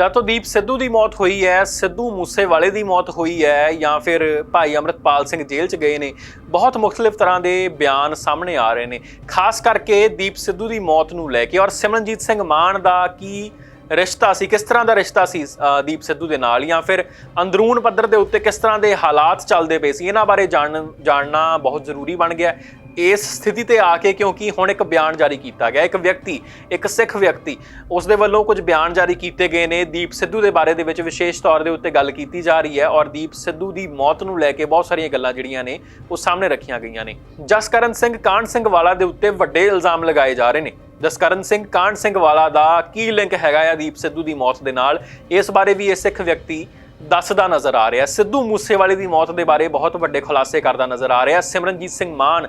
ਜਦ ਤੋਂ ਦੀਪ ਸਿੱਧੂ ਦੀ ਮੌਤ ਹੋਈ ਹੈ, ਸਿੱਧੂ ਮੂਸੇਵਾਲੇ ਦੀ ਮੌਤ ਹੋਈ ਹੈ ਜਾਂ ਫਿਰ ਭਾਈ ਅਮਰਤਪਾਲ ਸਿੰਘ ਜੇਲ੍ਹ 'ਚ ਗਏ ਨੇ। ਬਹੁਤ ਮੁxtਲਿਫ ਤਰ੍ਹਾਂ ਦੇ ਬਿਆਨ ਸਾਹਮਣੇ ਆ ਰਹੇ ਨੇ। ਖਾਸ ਕਰਕੇ ਦੀਪ ਸਿੱਧੂ ਦੀ ਮੌਤ ਨੂੰ ਲੈ ਕੇ ਔਰ ਸਿਮਰਨਜੀਤ ਸਿੰਘ ਮਾਨ ਦਾ ਕੀ ਰਿਸ਼ਤਾ ਸੀ, ਕਿਸ ਤਰ੍ਹਾਂ ਦਾ ਰਿਸ਼ਤਾ ਸੀ ਦੀਪ ਸਿੱਧੂ ਦੇ ਨਾਲ ਜਾਂ ਫਿਰ ਅੰਦਰੂਨ ਪੱਧਰ ਦੇ ਉੱਤੇ ਕਿਸ ਤਰ੍ਹਾਂ ਦੇ ਹਾਲਾਤ ਚੱਲਦੇ ਪਏ ਸੀ, ਇਹਨਾਂ ਬਾਰੇ ਜਾਣਨ, ਜਾਣਨਾ ਬਹੁਤ ਜ਼ਰੂਰੀ ਬਣ ਗਿਆ। ਇਸ ਸਥਿਤੀ ਤੇ ਆ ਕੇ ਕਿਉਂਕਿ ਹੁਣ ਇੱਕ ਬਿਆਨ ਜਾਰੀ ਕੀਤਾ ਗਿਆ। ਇੱਕ ਵਿਅਕਤੀ, ਇੱਕ ਸਿੱਖ ਵਿਅਕਤੀ ਉਸ ਦੇ ਵੱਲੋਂ ਕੁਝ ਬਿਆਨ ਜਾਰੀ ਕੀਤੇ ਗਏ ਨੇ। ਦੀਪ ਸਿੱਧੂ ਦੇ ਬਾਰੇ ਦੇ ਵਿੱਚ ਵਿਸ਼ੇਸ਼ ਤੌਰ ਦੇ ਉੱਤੇ ਗੱਲ ਕੀਤੀ ਜਾ ਰਹੀ ਹੈ ਔਰ ਦੀਪ ਸਿੱਧੂ ਦੀ ਮੌਤ ਨੂੰ ਲੈ ਕੇ ਬਹੁਤ ਸਾਰੀਆਂ ਗੱਲਾਂ ਜਿਹੜੀਆਂ ਨੇ, ਉਹ ਸਾਹਮਣੇ ਰੱਖੀਆਂ ਗਈਆਂ ਨੇ। ਜਸਕਰਨ ਸਿੰਘ ਕਾਂਡ ਸਿੰਘ ਵਾਲਾ ਦੇ ਉੱਤੇ ਵੱਡੇ ਇਲਜ਼ਾਮ ਲਗਾਏ ਜਾ ਰਹੇ ਨੇ। ਜਸਕਰਨ ਸਿੰਘ ਕਾਂਡ ਸਿੰਘ ਵਾਲਾ ਦਾ ਕੀ ਲਿੰਕ ਹੈਗਾ ਆ ਦੀਪ ਸਿੱਧੂ ਦੀ ਮੌਤ ਦੇ ਨਾਲ? ਇਸ ਬਾਰੇ ਵੀ ਇਹ ਸਿੱਖ ਵਿਅਕਤੀ ਦੱਸਦਾ ਨਜ਼ਰ ਆ ਰਿਹਾ। ਸਿੱਧੂ ਮੂਸੇਵਾਲੇ ਦੀ ਮੌਤ ਦੇ ਬਾਰੇ ਬਹੁਤ ਵੱਡੇ ਖੁਲਾਸੇ ਕਰਦਾ ਨਜ਼ਰ ਆ ਰਿਹਾ। ਸਿਮਰਨਜੀਤ ਸਿੰਘ ਮਾਨ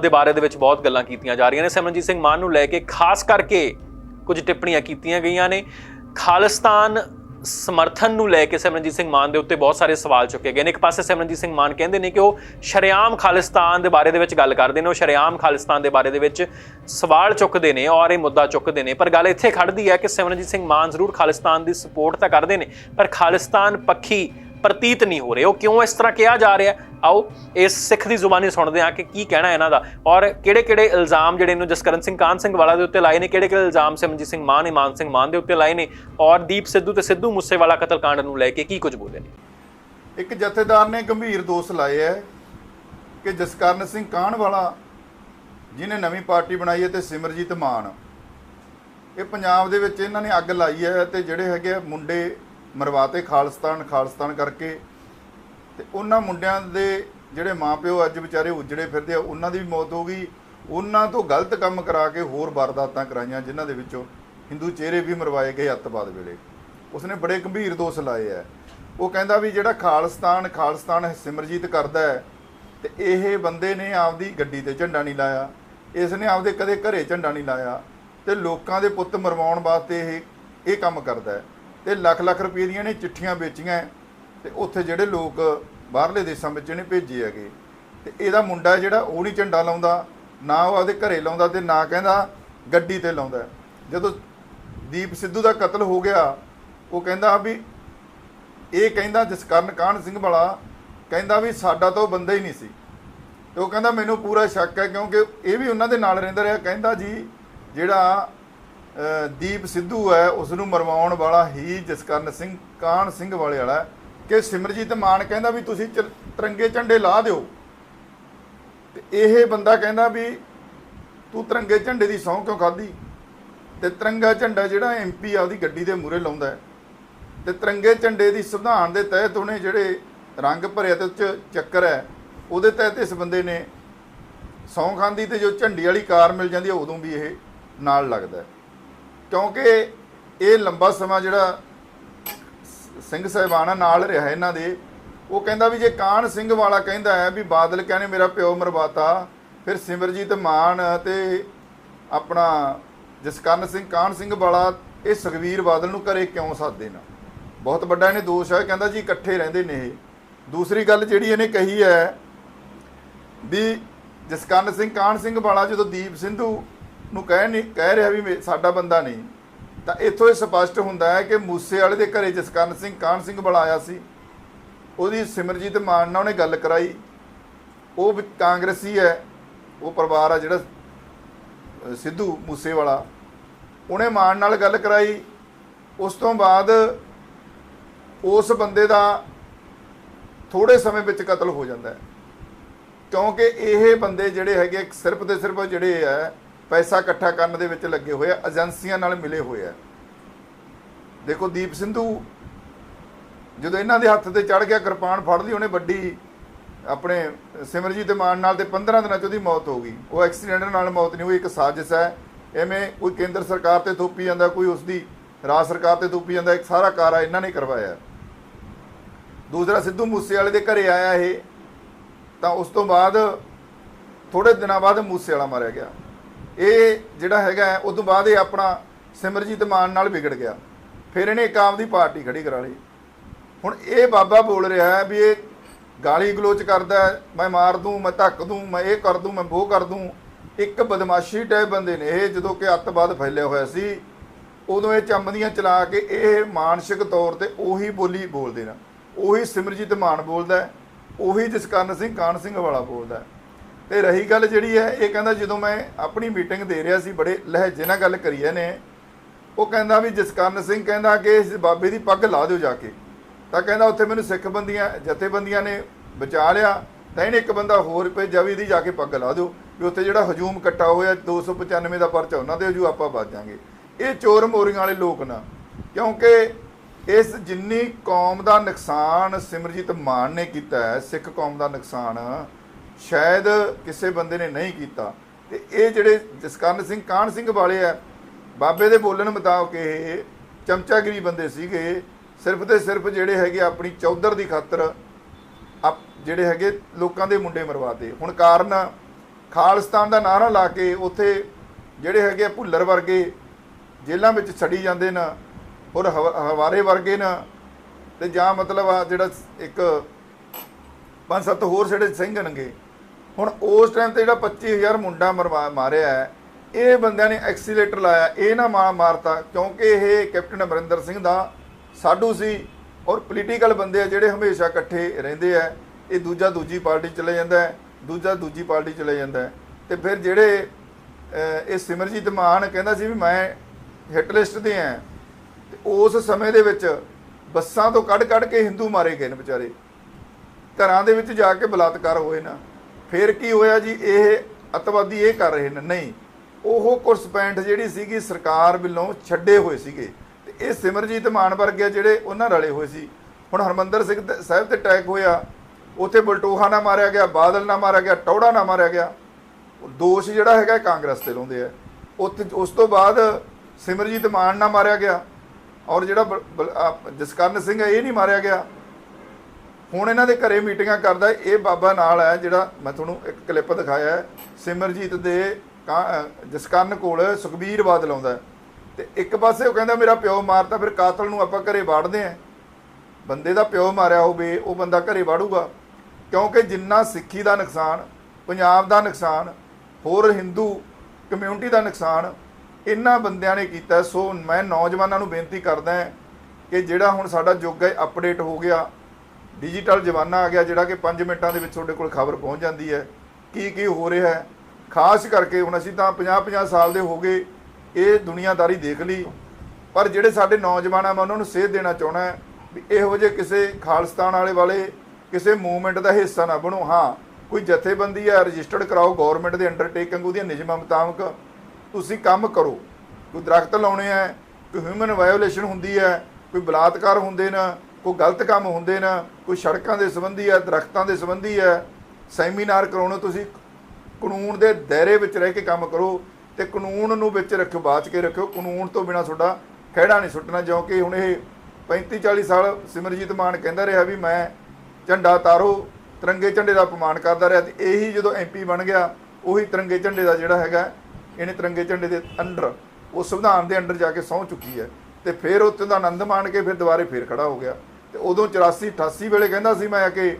ਦੇ ਬਾਰੇ ਦੇ ਵਿੱਚ ਬਹੁਤ ਗੱਲਾਂ ਕੀਤੀਆਂ ਜਾ ਰਹੀਆਂ ਨੇ। ਸਿਮਰਨਜੀਤ ਸਿੰਘ ਮਾਨ ਨੂੰ ਲੈ ਕੇ ਖਾਸ ਕਰਕੇ ਕੁਝ ਟਿੱਪਣੀਆਂ ਕੀਤੀਆਂ ਗਈਆਂ ਨੇ। ਖਾਲਿਸਤਾਨ ਸਮਰਥਨ ਨੂੰ ਲੈ ਕੇ ਸਿਮਰਨਜੀਤ ਸਿੰਘ ਮਾਨ ਦੇ ਉੱਤੇ ਬਹੁਤ ਸਾਰੇ ਸਵਾਲ ਚੁੱਕੇ ਗਏ ਨੇ। ਇੱਕ ਪਾਸੇ ਸਿਮਰਨਜੀਤ ਸਿੰਘ ਮਾਨ ਕਹਿੰਦੇ ਨੇ ਕਿ ਉਹ ਸ਼ਰੇਆਮ ਖਾਲਿਸਤਾਨ ਦੇ ਬਾਰੇ ਦੇ ਵਿੱਚ ਗੱਲ ਕਰਦੇ ਨੇ, ਉਹ ਸ਼ਰੇਆਮ ਖਾਲਿਸਤਾਨ ਦੇ ਬਾਰੇ ਦੇ ਵਿੱਚ ਸਵਾਲ ਚੁੱਕਦੇ ਨੇ ਔਰ ਇਹ ਮੁੱਦਾ ਚੁੱਕਦੇ ਨੇ। ਪਰ ਗੱਲ ਇੱਥੇ ਖੜਦੀ ਹੈ ਕਿ ਸਿਮਰਨਜੀਤ ਸਿੰਘ ਮਾਨ ਜ਼ਰੂਰ ਖਾਲਿਸਤਾਨ ਦੀ ਸਪੋਰਟ ਤਾਂ ਕਰਦੇ ਨੇ, ਪਰ ਖਾਲਿਸਤਾਨ ਪੱਖੀ ਪ੍ਰਤੀਤ ਨਹੀਂ ਹੋ ਰਹੇ। ਉਹ ਕਿਉਂ ਇਸ ਤਰ੍ਹਾਂ ਕਿਹਾ ਜਾ ਰਿਹਾ ਆਓ, ਇਸ ਸਿੱਖ ਦੀ ਜ਼ੁਬਾਨੀ ਸੁਣਦੇ ਹਾਂ ਕਿ ਕੀ ਕਹਿਣਾ ਇਹਨਾਂ ਦਾ। ਔਰ ਕਿਹੜੇ-ਕਿਹੜੇ ਇਲਜ਼ਾਮ ਜਿਹੜੇ ਨੂੰ ਜਸਕਰਨ ਸਿੰਘ ਕਾਨ ਸਿੰਘ ਵਾਲਾ ਦੇ ਉੱਤੇ ਲਾਏ ਨੇ, ਕਿਹੜੇ-ਕਿਹੜੇ ਇਲਜ਼ਾਮ ਸਿਮਰਜੀਤ ਸਿੰਘ ਮਾਨ, ਇਮਾਨ ਸਿੰਘ ਮਾਨ ਦੇ ਉੱਤੇ ਲਾਏ ਨੇ, ਔਰ ਦੀਪ ਸਿੱਧੂ ਤੇ ਸਿੱਧੂ ਮੂਸੇਵਾਲਾ ਕਤਲकांड ਨੂੰ ਲੈ ਕੇ ਕੀ ਕੁਝ ਬੋਲੇ ਨੇ? ਇੱਕ ਜਥੇਦਾਰ ਨੇ ਗੰਭੀਰ ਦੋਸ਼ ਲਾਏ ਹੈ ਕਿ ਜਸਕਰਨ ਸਿੰਘ ਕਾਹਨ ਵਾਲਾ, ਜਿਹਨੇ ਨਵੀਂ ਪਾਰਟੀ ਬਣਾਈ ਹੈ ਤੇ ਸਿਮਰਜੀਤ ਮਾਨ। ਇਹ ਪੰਜਾਬ ਦੇ ਵਿੱਚ ਇਹਨਾਂ ਨੇ ਅੱਗ ਲਾਈ ਹੈ ਤੇ ਜਿਹੜੇ ਹੈਗੇ ਆ ਮੁੰਡੇ ਮਰਵਾਤੇ ਖਾਲਿਸਤਾਨ ਖਾਲਿਸਤਾਨ ਕਰਕੇ ਤੇ ਉਹਨਾਂ ਮੁੰਡਿਆਂ ਦੇ ਜਿਹੜੇ ਮਾਪਿਓ ਅੱਜ ਵਿਚਾਰੇ ਉਜੜੇ ਫਿਰਦੇ ਆ, ਉਹਨਾਂ ਦੀ ਵੀ ਮੌਤ ਹੋ ਗਈ। ਉਹਨਾਂ ਤੋਂ ਗਲਤ ਕੰਮ ਕਰਾ ਕੇ ਹੋਰ ਵਾਰਦਾਤਾਂ ਕਰਾਈਆਂ, ਜਿਨ੍ਹਾਂ ਦੇ ਵਿੱਚੋਂ ਹਿੰਦੂ ਚਿਹਰੇ ਵੀ ਮਰਵਾਏ ਗਏ ਅੱਤਵਾਦ ਵੇਲੇ। ਉਸਨੇ ਬੜੇ ਗੰਭੀਰ ਦੋਸ਼ ਲਾਏ ਆ। ਉਹ ਕਹਿੰਦਾ ਵੀ ਜਿਹੜਾ ਖਾਲਿਸਤਾਨ ਖਾਲਿਸਤਾਨ ਸਿਮਰਜੀਤ ਕਰਦਾ ਹੈ, ਤੇ ਇਹ ਬੰਦੇ ਨੇ ਆਪਦੀ ਗੱਡੀ ਤੇ ਝੰਡਾ ਨਹੀਂ ਲਾਇਆ। ਇਸ ਨੇ ਆਪਦੇ ਕਦੇ ਘਰੇ ਝੰਡਾ ਨਹੀਂ ਲਾਇਆ। ਤੇ ਲੋਕਾਂ ਦੇ ਪੁੱਤ ਮਰਵਾਉਣ ਵਾਸਤੇ ਇਹ ਇਹ ਕੰਮ ਕਰਦਾ ਹੈ। ਤੇ ਲੱਖ ਲੱਖ ਰੁਪਏ ਦੀਆਂ ਨੇ ਚਿੱਠੀਆਂ ਵੇਚੀਆਂ ਹੈ। ਤੇ ਉੱਥੇ ਜਿਹੜੇ ਲੋਕ ਬਾਹਰਲੇ ਦੇਸ਼ਾਂ ਵਿੱਚ ਇਹਨੇ ਭੇਜੇ ਹੈਗੇ। ਤੇ ਇਹਦਾ ਮੁੰਡਾ ਜਿਹੜਾ ਉਹ ਨਹੀਂ ਝੰਡਾ ਲਾਉਂਦਾ, ਨਾ ਉਹ ਆਪਦੇ ਘਰੇ ਲਾਉਂਦਾ ਤੇ ਨਾ ਕਹਿੰਦਾ ਗੱਡੀ ਤੇ ਲਾਉਂਦਾ। ਜਦੋਂ ਦੀਪ ਸਿੱਧੂ ਦਾ ਕਤਲ ਹੋ ਗਿਆ, ਉਹ ਕਹਿੰਦਾ ਵੀ, ਇਹ ਕਹਿੰਦਾ ਜਸਕਰਨ ਕਾਹਨ ਸਿੰਘ ਵਾਲਾ, ਕਹਿੰਦਾ ਵੀ ਸਾਡਾ ਤਾਂ ਉਹ ਬੰਦਾ ਹੀ ਨਹੀਂ ਸੀ। ਤੇ ਉਹ ਕਹਿੰਦਾ ਮੈਨੂੰ ਪੂਰਾ ਸ਼ੱਕ ਹੈ ਕਿਉਂਕਿ ਇਹ ਵੀ ਉਹਨਾਂ ਦੇ ਨਾਲ ਰਹਿੰਦਾ ਰਿਹਾ। ਕਹਿੰਦਾ ਜੀ, ਜਿਹੜਾ ਦੀਪ ਸਿੱਧੂ ਹੈ ਉਸ ਨੂੰ ਮਰਵਾਉਣ ਵਾਲਾ ਹੀ ਜਸਕਰਨ ਸਿੰਘ, ਕਾਹਨ ਸਿੰਘ ਵਾਲੇ ਵਾਲਾ ਕਿ ਸਿਮਰਜੀਤ ਮਾਨ ਕਹਿੰਦਾ ਵੀ ਤੁਸੀਂ ਚ- ਤਿਰੰਗੇ ਝੰਡੇ ਲਾ ਦਿਓ। ਤੇ ਇਹ ਬੰਦਾ ਕਹਿੰਦਾ ਵੀ ਤੂੰ ਤਿਰੰਗੇ ਝੰਡੇ ਦੀ ਸਹੁੰ ਕਿਉਂ ਖਾਧੀ? ਤੇ ਤਿਰੰਗਾ ਝੰਡਾ ਜਿਹੜਾ ਐਮਪੀ ਆ ਉਹਦੀ ਗੱਡੀ ਦੇ ਮੂਹਰੇ ਲਾਉਂਦਾ ਹੈ। ਤੇ ਤਿਰੰਗੇ ਝੰਡੇ ਦੀ ਸੰਵਿਧਾਨ ਦੇ ਤਹਿਤ ਉਹਨੇ ਜਿਹੜੇ ਰੰਗ ਭਰਿਆ ਤੇ ਉੱਚ ਚੱਕਰ ਹੈ, ਉਹਦੇ ਤਹਿਤ ਇਸ ਬੰਦੇ ਨੇ ਸੌਂ ਖਾਂਦੀ ਤੇ ਜੋ ਝੰਡੀ ਵਾਲੀ ਕਾਰ ਮਿਲ ਜਾਂਦੀ ਹੈ, ਉਦੋਂ ਵੀ ਇਹ ਨਾਲ ਲੱਗਦਾ ਕਿਉਂਕਿ ਇਹ ਲੰਬਾ ਸਮਾਂ ਜਿਹੜਾ ਸਿੰਘ ਸਾਹਿਬਾਨਾ ਨਾਲ ਰਿਹਾ ਇਹਨਾਂ ਦੇ, ਉਹ ਕਹਿੰਦਾ ਵੀ ਜੇ ਕਾਨ ਸਿੰਘ ਵਾਲਾ ਕਹਿੰਦਾ ਹੈ ਵੀ ਬਾਦਲ ਕਹਿੰਦੇ ਮੇਰਾ ਪਿਓ ਮਰਵਾਤਾ, ਫਿਰ ਸਿਮਰਜੀਤ ਮਾਨ ਤੇ ਆਪਣਾ ਜਸਕਰਨ ਸਿੰਘ ਕਾਨ ਸਿੰਘ ਵਾਲਾ, ਇਹ ਸੁਖਵੀਰ ਬਾਦਲ ਨੂੰ ਘਰੇ ਕਿਉਂ ਸਾਦੇ ਨਾ? ਬਹੁਤ ਵੱਡਾ ਇਹਨੇ ਦੋਸ਼ ਹੈ ਕਹਿੰਦਾ ਜੀ ਇਕੱਠੇ ਰਹਿੰਦੇ ਨੇ ਇਹ। ਦੂਸਰੀ ਗੱਲ ਜਿਹੜੀ ਇਹਨੇ ਕਹੀ ਹੈ ਵੀ ਜਸਕਰਨ ਸਿੰਘ ਕਾਨ ਸਿੰਘ ਵਾਲਾ ਜਦੋਂ ਦੀਪ ਸਿੰਧੂ ਨੂੰ ਕਹਿ ਨਹੀਂ ਕਹਿ ਰਿਹਾ ਵੀ ਮੇ- ਸਾਡਾ ਬੰਦਾ ਨਹੀਂ ਤਾਂ ਇੱਥੋਂ ਇਹ ਸਪਸ਼ਟ ਹੁੰਦਾ ਹੈ ਕਿ ਮੂਸੇ ਵਾਲੇ ਦੇ ਘਰੇ ਜਸਕਰਨ ਸਿੰਘ ਕਾਨ ਸਿੰਘ ਵਾਲਾ ਆਇਆ ਸੀ। ਉਹਦੀ ਸਿਮਰਜੀਤ ਮਾਨ ਨਾਲ ਉਹਨੇ ਗੱਲ ਕਰਾਈ। ਉਹ ਕਾਂਗਰਸੀ ਹੈ, ਉਹ ਪਰਿਵਾਰ ਆ ਜਿਹੜਾ ਸਿੱਧੂ ਮੂਸੇ ਵਾਲਾ। ਉਹਨੇ ਮਾਨ ਨਾਲ ਗੱਲ ਕਰਾਈ। ਉਸ ਤੋਂ ਬਾਅਦ ਉਸ ਬੰਦੇ ਦਾ ਥੋੜੇ ਸਮੇਂ ਵਿੱਚ ਕਤਲ ਹੋ ਜਾਂਦਾ ਹੈ। ਕਿਉਂਕਿ ਇਹ ਬੰਦੇ ਜਿਹੜੇ ਹੈਗੇ ਸਿਰਫ ਤੇ ਸਿਰਫ ਜਿਹੜੇ ਹੈ ਪੈਸਾ ਇਕੱਠਾ ਕਰਨ ਦੇ ਵਿੱਚ ਲੱਗੇ ਹੋਏ ਆ, ਏਜੰਸੀਆਂ ਨਾਲ ਮਿਲੇ ਹੋਏ ਆ। ਦੇਖੋ ਦੀਪ ਸਿੰਧੂ, ਜਦੋਂ ਇਹਨਾਂ ਦੇ ਹੱਥ ਤੇ ਚੜ ਗਿਆ, ਕਿਰਪਾਨ ਫੜ ਲਈ, ਉਹਨੇ ਵੱਡੀ ਆਪਣੇ ਸਿਮਰਜੀਤ ਮਾਨ ਨਾਲ ਤੇ 15 ਦਿਨਾਂ ਚ ਉਹਦੀ ਮੌਤ ਹੋ ਗਈ। ਉਹ ਐਕਸੀਡੈਂਟ ਨਾਲ ਮੌਤ ਨਹੀਂ ਹੋਈ, ਇੱਕ ਸਾਜ਼ਿਸ਼ ਹੈ। ਐਵੇਂ ਕੋਈ ਕੇਂਦਰ ਸਰਕਾਰ ਤੇ ਥੋਪੀ ਜਾਂਦਾ, ਕੋਈ ਉਸਦੀ ਰਾਜ ਸਰਕਾਰ ਤੇ ਥੋਪੀ ਜਾਂਦਾ, ਇੱਕ ਸਾਰਾ ਕਾਰਾ ਇਹਨਾਂ ਨੇ ਕਰਵਾਇਆ। ਦੂਸਰਾ, ਸਿੱਧੂ ਮੂਸੇ ਵਾਲੇ ਦੇ ਘਰੇ ਆਇਆ ਇਹ, ਤਾਂ ਉਸ ਤੋਂ ਬਾਅਦ ਥੋੜੇ ਦਿਨਾਂ ਬਾਅਦ ਮੂਸੇ ਵਾਲਾ ਮਾਰਿਆ ਗਿਆ। ਇਹ ਜਿਹੜਾ ਹੈਗਾ ਹੈ, ਉਸ ਤੋਂ ਬਾਅਦ ਇਹ ਆਪਣਾ ਸਿਮਰਜੀਤ ਮਾਨ ਨਾਲ ਵਿਗੜ ਗਿਆ। ਫਿਰ ਇਹਨੇ ਇੱਕ ਆਪਦੀ ਪਾਰਟੀ ਖੜੀ ਕਰਾ ਲਈ। ਹੁਣ ਇਹ ਬਾਬਾ ਬੋਲ ਰਿਹਾ ਹੈ ਵੀ ਇਹ ਗਾਲੀ ਗਲੋਚ ਕਰਦਾ ਮੈਂ ਮਾਰ ਦੂੰ ਮੈਂ ਧੱਕ ਦੂੰ ਮੈਂ ਇਹ ਕਰ ਦੂੰ ਮੈਂ ਉਹ ਕਰ ਦੂੰ। ਇੱਕ ਬਦਮਾਸ਼ੀ ਟਾਈਪ ਬੰਦੇ ਨੇ ਇਹ ਜਦੋਂ ਕਿ ਅੱਤਵਾਦ ਫੈਲਿਆ ਹੋਇਆ ਸੀ ਉਦੋਂ ਇਹ ਚੰਮਦੀਆਂ ਚਲਾ ਕੇ ਇਹ ਮਾਨਸਿਕ ਤੌਰ ਤੇ ਉਹੀ ਬੋਲੀ ਬੋਲਦੇ ਨੇ। ਉਹੀ ਸਿਮਰਜੀਤ ਮਾਨ ਬੋਲਦਾ ਉਹੀ ਜਸਕਰਨ ਸਿੰਘ ਕਾਨ ਸਿੰਘ ਵਾਲਾ ਬੋਲਦਾ ਤੇ ਰਹੀ ਗੱਲ ਜਿਹੜੀ ਹੈ, ਇਹ ਕਹਿੰਦਾ ਜਦੋਂ ਮੈਂ ਆਪਣੀ ਮੀਟਿੰਗ ਦੇ ਰਿਹਾ ਸੀ, ਬੜੇ ਲਹਿਜੇ ਨਾਲ ਗੱਲ ਕਰੀ ਇਹਨੇ, ਉਹ ਕਹਿੰਦਾ ਵੀ ਜਸਕਰਨ ਸਿੰਘ ਕਹਿੰਦਾ ਕਿ ਇਸ ਬਾਬੇ ਦੀ ਪੱਗ ਲਾ ਦਿਓ ਜਾ ਕੇ। ਤਾਂ ਕਹਿੰਦਾ ਉੱਥੇ ਮੈਨੂੰ ਸਿੱਖ ਬੰਦੀਆਂ ਜਥੇਬੰਦੀਆਂ ਨੇ ਬਚਾ ਲਿਆ, ਤਾਂ ਇਹਨੇ ਇੱਕ ਬੰਦਾ ਹੋਰ ਭੇਜਿਆ ਵੀ ਇਹਦੀ ਜਾ ਕੇ ਪੱਗ ਲਾ ਦਿਓ, ਵੀ ਉੱਥੇ ਜਿਹੜਾ ਹਜੂਮ ਇਕੱਠਾ ਹੋਇਆ 295 ਦਾ ਪਰਚਾ ਉਹਨਾਂ ਦੇ ਹਜ਼ੂ ਆਪਾਂ ਬਚ ਜਾਾਂਗੇ। ਇਹ ਚੋਰ ਮੋਰੀਆਂ ਵਾਲੇ ਲੋਕ ਨਾ, ਕਿਉਂਕਿ ਇਸ ਜਿੰਨੀ ਕੌਮ ਦਾ ਨੁਕਸਾਨ ਸਿਮਰਜੀਤ ਮਾਨ ਨੇ ਕੀਤਾ ਹੈ, ਸਿੱਖ ਕੌਮ ਦਾ ਨੁਕਸਾਨ ਸ਼ਾਇਦ ਕਿਸੇ ਬੰਦੇ ਨੇ ਨਹੀਂ ਕੀਤਾ। ਤੇ ਇਹ ਜਿਹੜੇ ਜਸਕਰਨ ਸਿੰਘ, ਕਾਹਨ ਸਿੰਘ ਵਾਲੇ ਆ, ਬਾਬੇ ਦੇ ਬੋਲਣ ਮੁਤਾਬਕ ਇਹ ਚਮਚਾਗਿਰੀ ਬੰਦੇ ਸੀਗੇ। ਸਿਰਫ ਤੇ ਸਿਰਫ ਜਿਹੜੇ ਹੈਗੇ ਆਪਣੀ ਚੌਧਰ ਦੀ ਖਾਤਰ ਆਪ ਜਿਹੜੇ ਹੈਗੇ ਲੋਕਾਂ ਦੇ ਮੁੰਡੇ ਮਰਵਾਤੇ। ਹੁਣ ਕਾਰਨ ਖਾਲਿਸਤਾਨ ਦਾ ਨਾਰਾ ਲਾ ਕੇ ਉੱਥੇ ਜਿਹੜੇ ਹੈਗੇ ਆ ਭੁੱਲਰ ਵਰਗੇ ਜੇਲ੍ਹਾਂ ਵਿੱਚ ਛੜੀ ਜਾਂਦੇ ਨੇ ਔਰ ਹਵ- ਹਵਾਰੇ ਵਰਗੇ ਨਾ। ਤੇ ਜਾਂ ਮਤਲਬ ਆ ਜਿਹੜਾ ਇੱਕ ਪੰਜ ਸੱਤ ਹੋਰ ਜਿਹੜੇ ਸਿੰਘ ਨੰਗੇ। ਹੁਣ ਉਸ ਟਾਈਮ ਤੇ ਜਿਹੜਾ 25000 ਮੁੰਡਾ ਮਰਵਾ ਮਾਰਿਆ ਹੈ, ਇਹ ਬੰਦਿਆਂ ਨੇ ਐਕਸੀਲੇਟਰ ਲਾਇਆ, ਇਹ ਨਾ ਮਾਰ ਮਾਰਤਾ, ਕਿਉਂਕਿ ਇਹ ਕੈਪਟਨ ਅਮਰਿੰਦਰ ਸਿੰਘ ਦਾ ਸਾਡੂ ਸੀ ਔਰ ਪੋਲੀਟੀਕਲ ਬੰਦੇ ਆ ਜਿਹੜੇ ਹਮੇਸ਼ਾ ਇਕੱਠੇ ਰਹਿੰਦੇ ਆ। ਇਹ ਦੂਜਾ ਦੂਜੀ ਪਾਰਟੀ ਚਲੇ ਜਾਂਦਾ ਦੂਜਾ ਦੂਜੀ ਪਾਰਟੀ ਚਲੇ ਜਾਂਦਾ ਹੈ। ਤੇ ਫਿਰ ਜਿਹੜੇ ਇਹ ਸਿਮਰਜੀਤ ਮਾਨ ਕਹਿੰਦਾ ਸੀ ਵੀ ਮੈਂ ਹਿੱਟ ਲਿਸਟ ਤੇ ਆ ਤੇ ਉਸ ਸਮੇਂ ਦੇ ਵਿੱਚ ਬੱਸਾਂ ਤੋਂ ਕੱਢ ਕੱਢ ਕੇ ਹਿੰਦੂ ਮਾਰੇ ਗਏ ਨੇ ਵਿਚਾਰੇ। ਘਰਾਂ ਦੇ ਵਿੱਚ ਜਾ ਕੇ ਬਲਾਤਕਾਰ ਹੋਏ ਨਾ। ਫਿਰ ਕੀ ਹੋਇਆ ਜੀ? ਇਹ ਅਤਵਾਦੀ ਇਹ ਕਰ ਰਹੇ ਨੇ। ਨਹੀਂ, ਉਹ ਕੁਰਸਪੈਂਠ ਜਿਹੜੀ ਸੀਗੀ ਸਰਕਾਰ ਵੱਲੋਂ ਛੱਡੇ ਹੋਏ ਸੀਗੇ। ਤੇ ਇਹ ਸਿਮਰਜੀਤ ਮਾਨ ਵਰਗੇ ਜਿਹੜੇ ਉਹਨਾਂ ਰਲੇ ਹੋਏ ਸੀ। ਹੁਣ ਹਰਮੰਦਰ ਸਿੰਘ ਸਾਹਿਬ ਤੇ ਅਟੈਕ ਹੋਇਆ। ਉੱਥੇ ਬਲਟੋਹਾ ਨਾ ਮਾਰਿਆ ਗਿਆ, ਬਾਦਲ ਨਾ ਮਾਰਿਆ ਗਿਆ ਟੌੜਾ ਨਾ ਮਾਰਿਆ ਗਿਆ। ਦੋਸ਼ ਜਿਹੜਾ ਹੈਗਾ ਕਾਂਗਰਸ ਤੇ ਲਾਉਂਦੇ ਆ। ਉੱਥੇ ਉਸ ਤੋਂ ਬਾਅਦ ਸਿਮਰਜੀਤ ਮਾਨ ਨਾ ਮਾਰਿਆ ਗਿਆ। ਔਰ ਜਿਹੜਾ ਬਲ- ਬਲ- ਜਸਕਰਨ ਸਿੰਘ ਹੈ ਇਹ ਨਹੀਂ ਮਾਰਿਆ ਗਿਆ। ਹੁਣ ਇਹਨਾਂ ਦੇ ਘਰੇ ਮੀਟਿੰਗਾਂ ਕਰਦਾ ਇਹ ਬਾਬਾ ਨਾਲ ਹੈ ਜਿਹੜਾ ਮੈਂ ਤੁਹਾਨੂੰ ਇੱਕ ਕਲਿੱਪ ਦਿਖਾਇਆ ਹੈ। ਸਿਮਰਜੀਤ ਦੇ ਕਾਂ- ਜਸਕਰਨ ਕੋਲ ਸੁਖਬੀਰ ਬਾਦਲ ਆਉਂਦਾ ਹੈ। ਤੇ ਇੱਕ ਪਾਸੇ ਉਹ ਕਹਿੰਦਾ, ਮੇਰਾ ਪਿਓ ਮਾਰਤਾ, ਫਿਰ ਕਾਤਲ ਨੂੰ ਆਪਾਂ ਘਰੇ ਵਾੜਦੇ ਆਂ ਬੰਦੇ ਦਾ ਪਿਓ ਮਾਰਿਆ ਹੋਵੇ, ਉਹ ਬੰਦਾ ਘਰੇ ਵਾੜੂਗਾ। ਕਿਉਂਕਿ ਜਿੰਨਾ ਸਿੱਖੀ ਦਾ ਨੁਕਸਾਨ, ਪੰਜਾਬ ਦਾ ਨੁਕਸਾਨ, ਹੋਰ ਹਿੰਦੂ ਕਮਿਊਨਿਟੀ ਦਾ ਨੁਕਸਾਨ, ਇਹਨਾਂ ਬੰਦਿਆਂ ਨੇ ਕੀਤਾ ਸੋ ਮੈਂ ਨੌਜਵਾਨਾਂ ਨੂੰ ਬੇਨਤੀ ਕਰਦਾ ਕਿ ਜਿਹੜਾ ਹੁਣ ਸਾਡਾ ਯੁੱਗ ਹੈ, ਅਪਡੇਟ ਹੋ ਗਿਆ। ਡਿਜੀਟਲ ਜ਼ਮਾਨਾ ਆ ਗਿਆ ਜਿਹੜਾ ਕਿ 5 ਮਿੰਟਾਂ ਦੇ ਵਿੱਚ ਤੁਹਾਡੇ ਕੋਲ ਖਬਰ ਪਹੁੰਚ ਜਾਂਦੀ ਹੈ। ਕੀ ਕੀ ਹੋ ਰਿਹਾ ਹੈ? ਖਾਸ ਕਰਕੇ ਹੁਣ ਅਸੀਂ ਤਾਂ 50-50 ਸਾਲ ਦੇ ਹੋ ਗਏ ਇਹ ਦੁਨੀਆਦਾਰੀ ਦੇਖ ਲਈ। ਪਰ ਜਿਹੜੇ ਸਾਡੇ ਨੌਜਵਾਨ ਆ, ਮੈਂ ਉਹਨਾਂ ਨੂੰ ਸੇਧ ਦੇਣਾ ਚਾਹਣਾ ਹੈ ਵੀ ਇਹੋ ਜਿਹੇ ਕਿਸੇ ਖਾਲਸਤਾਨ ਵਾਲੇ ਵਾਲੇ, ਕਿਸੇ ਮੂਵਮੈਂਟ ਦਾ ਹਿੱਸਾ ਨਾ ਬਣੋ। ਹਾਂ, ਕੋਈ ਜਥੇਬੰਦੀ ਹੈ ਰਜਿਸਟਰਡ ਕਰਾਓ ਗਵਰਨਮੈਂਟ ਦੇ ਅੰਡਰਟੇਕਿੰਗ ਉਹਦੀਆਂ ਨਿਯਮਾਂ ਮੁਤਾਬਕ। ਤੁਸੀਂ ਕੰਮ ਕਰੋ। ਕੋਈ ਦਰਖਤ ਲਾਉਣੇ ਆ, ਕੋਈ ਹਿਊਮਨ ਵਾਇਓਲੇਸ਼ਨ ਹੁੰਦੀ ਹੈ, ਕੋਈ ਬਲਾਤਕਾਰ ਹੁੰਦੇ ਨੇ ਕੋਈ ਗਲਤ ਕੰਮ ਹੁੰਦੇ ਨੇ, ਕੋਈ ਸੜਕਾਂ ਦੇ ਸੰਬੰਧੀ ਹੈ ਦਰਖਤਾਂ ਦੇ ਸੰਬੰਧੀ ਹੈ ਸੈਮੀਨਾਰ ਕਰਾਉਣੇ, ਤੁਸੀਂ ਕਾਨੂੰਨ ਦੇ ਦਾਇਰੇ ਵਿੱਚ ਰਹਿ ਕੇ ਕੰਮ ਕਰੋ ਤੇ ਕਾਨੂੰਨ ਨੂੰ ਵਿੱਚ ਰੱਖਿਓ, ਬਾਚ ਕੇ ਰੱਖਿਓ। ਕਾਨੂੰਨ ਤੋਂ ਬਿਨਾ ਤੁਹਾਡਾ ਖਹਿੜਾ ਨਹੀਂ ਸੁੱਟਣਾ ਜਿਉਂ ਕਿ ਹੁਣ ਇਹ 35 40 ਸਾਲ ਸਿਮਰਜੀਤ ਮਾਨ ਕਹਿੰਦਾ ਰਿਹਾ ਵੀ ਮੈਂ ਝੰਡਾ ਤਾਰੋ, ਤਿਰੰਗੇ ਝੰਡੇ ਦਾ ਅਪਮਾਨ ਕਰਦਾ ਰਿਹਾ ਤੇ ਇਹੀ ਜਦੋਂ ਐਮਪੀ ਬਣ ਗਿਆ, ਉਹੀ ਤਿਰੰਗੇ ਝੰਡੇ ਦਾ ਜਿਹੜਾ ਹੈਗਾ, ਇਹਨੇ ਤਿਰੰਗੇ ਝੰਡੇ ਦੇ ਅੰਡਰ, ਉਹ ਸੰਵਿਧਾਨ ਦੇ ਅੰਡਰ ਜਾ ਕੇ ਸਹੁੰ ਚੁੱਕੀ ਹੈ। ਤੇ ਫਿਰ ਉੱਥੇ ਦਾ ਆਨੰਦ ਮਾਣ ਕੇ ਫਿਰ ਦੁਬਾਰੇ ਫੇਰ ਖੜਾ ਹੋ ਗਿਆ। ਉਦੋਂ 84 88 ਵੇਲੇ ਕਹਿੰਦਾ ਸੀ ਮੈਂ ਕਿ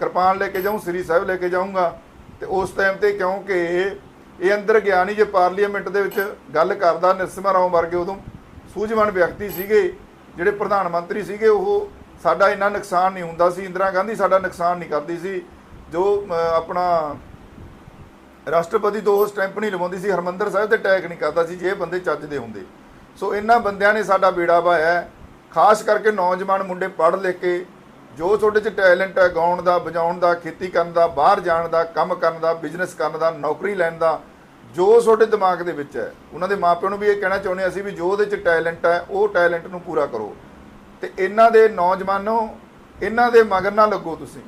ਕਿਰਪਾਨ ਲੈ ਕੇ ਜਾਊਂ, ਸ੍ਰੀ ਸਾਹਿਬ ਲੈ ਕੇ ਜਾਊਂਗਾ। ਤੇ ਉਸ ਟਾਈਮ ਤੇ ਕਿਉਂਕਿ ਇਹ ਅੰਦਰ ਗਿਆ ਨਹੀਂ ਜੇ ਪਾਰਲੀਮੈਂਟ ਦੇ ਵਿੱਚ ਗੱਲ ਕਰਦਾ ਨਿਰਸਿਮਾ ਰਾਓ ਵਰਗੇ, ਉਦੋਂ ਸੂਝਵਾਨ ਵਿਅਕਤੀ ਸੀਗੇ, ਜਿਹੜੇ ਪ੍ਰਧਾਨ ਮੰਤਰੀ ਸੀਗੇ, ਉਹ ਸਾਡਾ ਇੰਨਾ ਨੁਕਸਾਨ ਨਹੀਂ ਹੁੰਦਾ ਸੀ। ਇੰਦਰਾ ਗਾਂਧੀ ਸਾਡਾ ਨੁਕਸਾਨ ਨਹੀਂ ਕਰਦੀ ਸੀ। ਜੋ ਆਪਣਾ ਰਾਸ਼ਟਰਪਤੀ ਤੋਂ ਉਹ ਸਟੈਂਪ ਨਹੀਂ ਲਵਾਉਂਦੀ ਸੀ, ਹਰਮੰਦਰ ਸਾਹਿਬ ਤੇ ਅਟੈਕ ਨਹੀਂ ਕਰਦਾ ਸੀ, ਜੇ ਇਹ ਬੰਦੇ ਚੱਜ ਦੇ ਹੁੰਦੇ। ਸੋ ਇਹਨਾਂ ਬੰਦਿਆਂ ਨੇ ਸਾਡਾ ਬੇੜਾ ਪਾਇਆ ਖਾਸ ਕਰਕੇ ਨੌਜਵਾਨ ਮੁੰਡੇ ਪੜ੍ਹ ਲਿਖ ਕੇ, ਜੋ ਤੁਹਾਡੇ 'ਚ ਟੈਲੈਂਟ ਹੈ, ਗਾਉਣ ਦਾ, ਵਜਾਉਣ ਦਾ, ਖੇਤੀ ਕਰਨ ਦਾ, ਬਾਹਰ ਜਾਣ ਦਾ, ਕੰਮ ਕਰਨ ਦਾ, ਬਿਜ਼ਨਸ ਕਰਨ ਦਾ, ਨੌਕਰੀ ਲੈਣ ਦਾ, ਜੋ ਤੁਹਾਡੇ ਦਿਮਾਗ ਦੇ ਵਿੱਚ ਹੈ, ਉਹਨਾਂ ਦੇ ਮਾਪਿਆਂ ਨੂੰ ਵੀ ਇਹ ਕਹਿਣਾ ਚਾਹੁੰਦੇ ਅਸੀਂ ਵੀ ਜੋ ਉਹਦੇ 'ਚ ਟੈਲੈਂਟ ਹੈ, ਉਹ ਟੈਲੈਂਟ ਨੂੰ ਪੂਰਾ ਕਰੋ। ਤੇ ਇਹਨਾਂ ਦੇ ਨੌਜਵਾਨੋ, ਇਹਨਾਂ ਦੇ ਮਗਰ ਨਾ ਲੱਗੋ ਤੁਸੀਂ।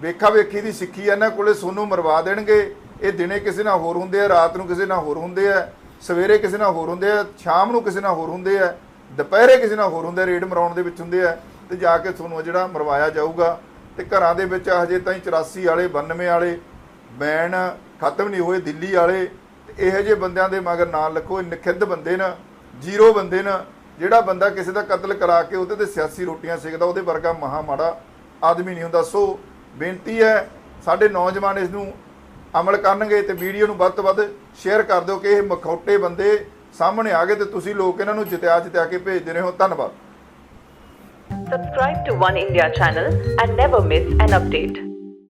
ਵੇਖਾ ਵੇਖੀ ਦੀ ਸਿੱਖੀ ਇਹਨਾਂ ਕੋਲੇ ਸੋਨੂੰ ਮਰਵਾ ਦੇਣਗੇ। ਇਹ ਦਿਨੇ ਕਿਸੇ ਨਾਲ ਹੋਰ ਹੁੰਦੇ ਆ, ਰਾਤ ਨੂੰ ਕਿਸੇ ਨਾਲ ਹੋਰ ਹੁੰਦੇ ਆ, ਸਵੇਰੇ ਕਿਸੇ ਨਾਲ ਹੋਰ ਹੁੰਦੇ ਆ, ਸ਼ਾਮ ਨੂੰ ਕਿਸੇ ਨਾਲ ਹੋਰ ਹੁੰਦੇ ਆ। ਦੁਪਹਿਰੇ ਕਿਸੇ ਨਾਲ ਹੋਰ ਹੁੰਦੇ ਆ ਰੇਡ ਮਰਾਉਣ ਦੇ ਵਿੱਚ ਹੁੰਦੇ ਆ, ਤੇ ਜਾ ਕੇ ਤੁਹਾਨੂੰ ਜਿਹੜਾ ਮਰਵਾਇਆ ਜਾਊਗਾ, ਤੇ ਘਰਾਂ ਦੇ ਵਿੱਚ ਹਜੇ ਤਾਈਂ 84 ਵਾਲੇ 92 ਵਾਲੇ ਬੈਨ ਖਤਮ ਨਹੀਂ ਹੋਏ, ਦਿੱਲੀ ਵਾਲੇ, ਤੇ ਇਹੋ ਜਿਹੇ ਬੰਦਿਆਂ ਦੇ ਮਗਰ ਨਾ ਲੱਖੋ, ਇਹ ਨਖਿੱਧ ਬੰਦੇ ਨਾ, ਜ਼ੀਰੋ ਬੰਦੇ ਨਾ, ਜਿਹੜਾ ਬੰਦਾ ਕਿਸੇ ਦਾ ਕਤਲ ਕਰਾ ਕੇ ਉਹਦੇ ਤੇ ਸਿਆਸੀ ਰੋਟੀਆਂ ਸੇਕਦਾ, ਉਹਦੇ ਵਰਗਾ ਮਹਾ ਮਾੜਾ ਆਦਮੀ ਨਹੀਂ ਹੁੰਦਾ। ਸੋ ਬੇਨਤੀ ਹੈ, ਸਾਡੇ ਨੌਜਵਾਨ ਇਸ ਨੂੰ ਅਮਲ ਕਰਨਗੇ ਤੇ ਵੀਡੀਓ ਨੂੰ ਵੱਧ ਤੋਂ ਵੱਧ ਸ਼ੇਅਰ ਕਰ ਦਿਓ ਕਿ ਇਹ ਮਖੌਟੇ ਬੰਦੇ ਸਾਹਮਣੇ ਆ ਗਏ ਤੇ ਤੁਸੀਂ ਲੋਕ ਇਹਨਾਂ ਨੂੰ ਜਿਤਿਆ ਜਿਤਿਆ ਕੇ ਭੇਜਦੇ ਰਹੇ ਹੋ ਧੰਨਵਾਦ Subscribe to One India channel and never miss an update.